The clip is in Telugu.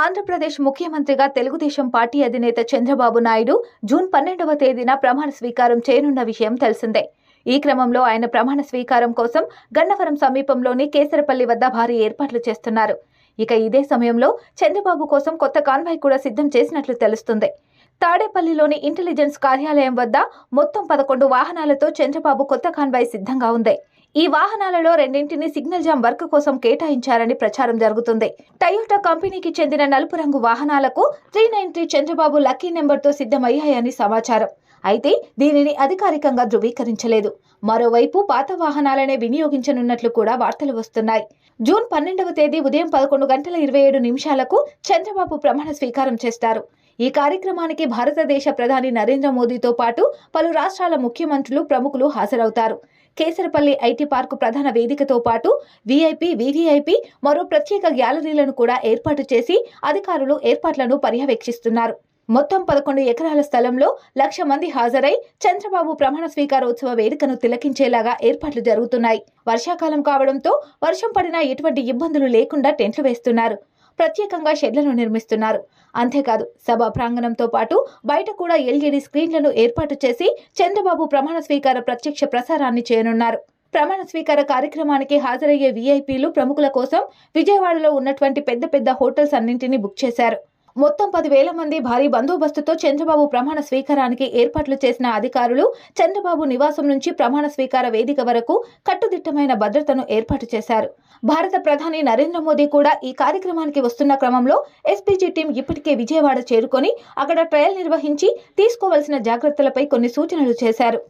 ఆంధ్రప్రదేశ్ ముఖ్యమంత్రిగా తెలుగుదేశం పార్టీ అధినేత చంద్రబాబు నాయుడు జూన్ పన్నెండవ తేదీన ప్రమాణ స్వీకారం చేయనున్న విషయం తెలిసిందే. ఈ క్రమంలో ఆయన ప్రమాణ స్వీకారం కోసం గన్నవరం సమీపంలోని కేసరపల్లి వద్ద భారీ ఏర్పాట్లు చేస్తున్నారు. ఇక ఇదే సమయంలో చంద్రబాబు కోసం కొత్త కాన్వాయ్ కూడా సిద్ధం చేసినట్లు తెలుస్తుంది. తాడేపల్లిలోని ఇంటెలిజెన్స్ కార్యాలయం వద్ద మొత్తం పదకొండు వాహనాలతో చంద్రబాబు కొత్త కాన్వాయ్ సిద్ధంగా ఉంది. ఈ వాహనాలలో రెండింటిని సిగ్నల్ జామ్ వర్క్ కోసం కేటాయించారని ప్రచారం జరుగుతుంది. టయోటా కంపెనీకి చెందిన నలుపు రంగు వాహనాలకు three nine three Chandrababu lucky నెంబర్తో సిద్ధమయ్యాయని సమాచారం. అయితే దీనిని అధికారికంగా ధృవీకరించలేదు. మరోవైపు పాత వాహనాలనే వినియోగించనున్నట్లు కూడా వార్తలు వస్తున్నాయి. జూన్ పన్నెండవ తేదీ ఉదయం పదకొండు గంటల ఇరవై ఏడు నిమిషాలకు చంద్రబాబు ప్రమాణ స్వీకారం చేస్తారు. ఈ కార్యక్రమానికి భారతదేశ ప్రధాని నరేంద్ర మోదీతో పాటు పలు రాష్ట్రాల ముఖ్యమంత్రులు ప్రముఖులు హాజరవుతారు. కేసరపల్లి ఐటీ పార్కు ప్రధాన వేదికతో పాటు వీఐపీ వీవీఐపీ మరో ప్రత్యేక గ్యాలరీలను కూడా ఏర్పాటు చేసి అధికారులు ఏర్పాట్లను పర్యవేక్షిస్తున్నారు. మొత్తం పదకొండు ఎకరాల స్థలంలో లక్ష మంది హాజరై చంద్రబాబు ప్రమాణ స్వీకారోత్సవ వేడుకను తిలకించేలాగా ఏర్పాట్లు జరుగుతున్నాయి. వర్షాకాలం కావడంతో వర్షం పడినా ఎటువంటి ఇబ్బందులు లేకుండా టెంట్లు వేస్తున్నారు. ప్రత్యేకంగా షెడ్లను నిర్మిస్తున్నారు. అంతేకాదు సభ ప్రాంగణంతో పాటు బయట కూడా ఎల్ఈడి స్క్రీన్లను ఏర్పాటు చేసి చంద్రబాబు ప్రమాణ స్వీకార ప్రత్యక్ష ప్రసారాన్ని చేయనున్నారు. ప్రమాణ స్వీకార కార్యక్రమానికి హాజరయ్యే వీఐపీలు ప్రముఖుల కోసం విజయవాడలో ఉన్నటువంటి పెద్ద పెద్ద హోటల్స్ అన్నింటినీ బుక్ చేశారు. మొత్తం పదివేల మంది భారీ బందోబస్తుతో చంద్రబాబు ప్రమాణ స్వీకారానికి ఏర్పాట్లు చేసిన అధికారులు చంద్రబాబు నివాసం నుంచి ప్రమాణ స్వీకార వేదిక వరకు కట్టుదిట్టమైన భద్రతను ఏర్పాటు చేశారు. భారత ప్రధాని నరేంద్ర మోదీ కూడా ఈ కార్యక్రమానికి వస్తున్న క్రమంలో ఎస్పీజీ టీం ఇప్పటికే విజయవాడ చేరుకొని అక్కడ ట్రయల్ నిర్వహించి తీసుకోవాల్సిన జాగ్రత్తలపై కొన్ని సూచనలు చేశారు.